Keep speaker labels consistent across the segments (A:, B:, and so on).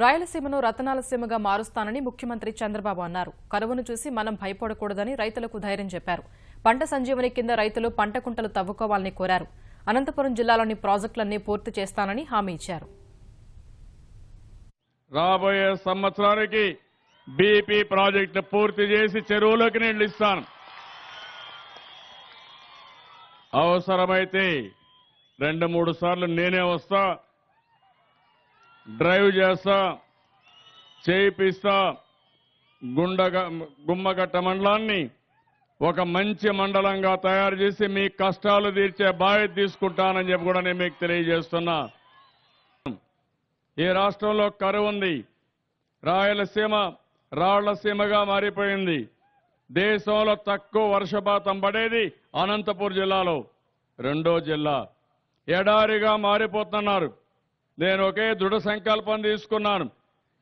A: రాయలసీమను రతనాల సీమగా మారుస్తానని ముఖ్యమంత్రి చంద్రబాబు అన్నారు. కరువును చూసి మనం భయపడకూడదని రైతులకు ధైర్యం చెప్పారు. పంట సంజీవని కింద రైతులు పంట కుంటలు తవ్వుకోవాలని కోరారు. అనంతపురం జిల్లాలోని ప్రాజెక్టులన్నీ పూర్తి చేస్తానని హామీ ఇచ్చారు.
B: రాబోయే సంవత్సరానికి బీపీ ప్రాజెక్టు పూర్తి చేసి చెరువులోకి నీళ్ళు ఇస్తాను. అవసరమైతే రెండు మూడు సార్లు నేనే వస్తా. డ్రైవ్ చేస్తా చేయిపిస్తా గుండగ గుమ్మగట్ట మండలాన్ని ఒక మంచి మండలంగా తయారు చేసి మీ కష్టాలు తీర్చే బాధ్యత తీసుకుంటానని చెప్పి కూడా నేను మీకు తెలియజేస్తున్నా. ఈ రాష్ట్రంలో కరువు ఉంది. రాయలసీమ రాళ్ళసీమగా మారిపోయింది. దేశంలో తక్కువ వర్షపాతం పడేది అనంతపూర్ జిల్లాలో. రెండో జిల్లా. ఎడారిగా మారిపోతున్నారు. నేను ఒకే దృఢ సంకల్పం తీసుకున్నాను.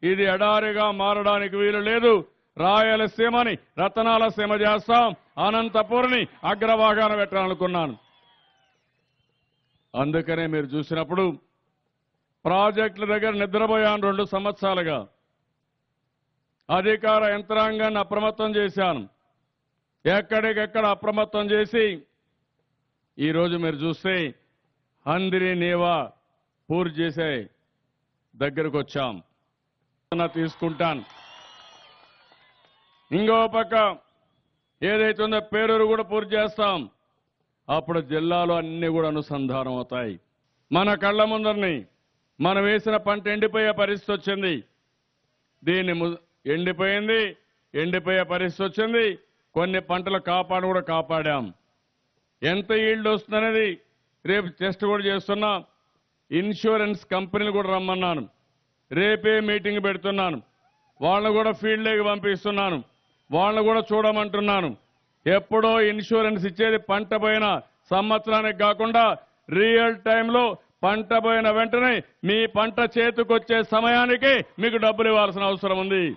B: ఇది ఎడారిగా మారడానికి వీలు లేదు. రాయలసీమని రతనాల సీమ చేస్తాం. అనంతపూర్ని అగ్రభాగాన పెట్టాలనుకున్నాను. అందుకనే మీరు చూసినప్పుడు ప్రాజెక్టుల దగ్గర నిద్రపోయాను రెండు సంవత్సరాలుగా. అధికార యంత్రాంగాన్ని అప్రమత్తం చేశాను. ఎక్కడికెక్కడ అప్రమత్తం చేసి ఈరోజు మీరు చూస్తే హందిరి నీవా పూర్తి చేసే దగ్గరకు వచ్చాం తీసుకుంటాను. ఇంకో పక్క ఏదైతే ఉందో పేరూరు కూడా పూర్తి చేస్తాం అప్పుడు జిల్లాలో అన్ని కూడా అనుసంధానం అవుతాయి. మన కళ్ళ ముందరిని మనం వేసిన పంట ఎండిపోయే పరిస్థితి వచ్చింది. దీన్ని ము- ఎండిపోయింది ఎండిపోయే పరిస్థితి వచ్చింది. కొన్ని పంటలు కాపాడు కూడా కాపాడాం. ఎంత ఈల్డ్ వస్తుందనేది రేపు టెస్ట్ కూడా చేస్తున్నాం. ఇన్సూరెన్స్ కంపెనీలు కూడా రమ్మన్నాను. రేపే మీటింగ్ పెడుతున్నాను. వాళ్ళను కూడా ఫీల్డ్లోకి పంపిస్తున్నాను. వాళ్ళను కూడా చూడమంటున్నాను. ఎప్పుడో ఇన్సూరెన్స్ ఇచ్చేది పంట పోయిన సంవత్సరానికి కాకుండా రియల్ టైంలో పంట పోయిన వెంటనే మీ పంట చేతికొచ్చే సమయానికి మీకు డబ్బులు ఇవ్వాల్సిన అవసరం ఉంది.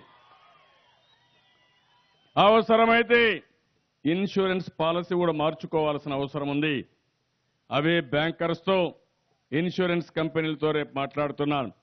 B: అవసరమైతే ఇన్సూరెన్స్ పాలసీ కూడా మార్చుకోవాల్సిన అవసరం ఉంది. అవే బ్యాంకర్స్తో ఇన్సూరెన్స్ కంపెనీలతో రేపు మాట్లాడుతున్నాను.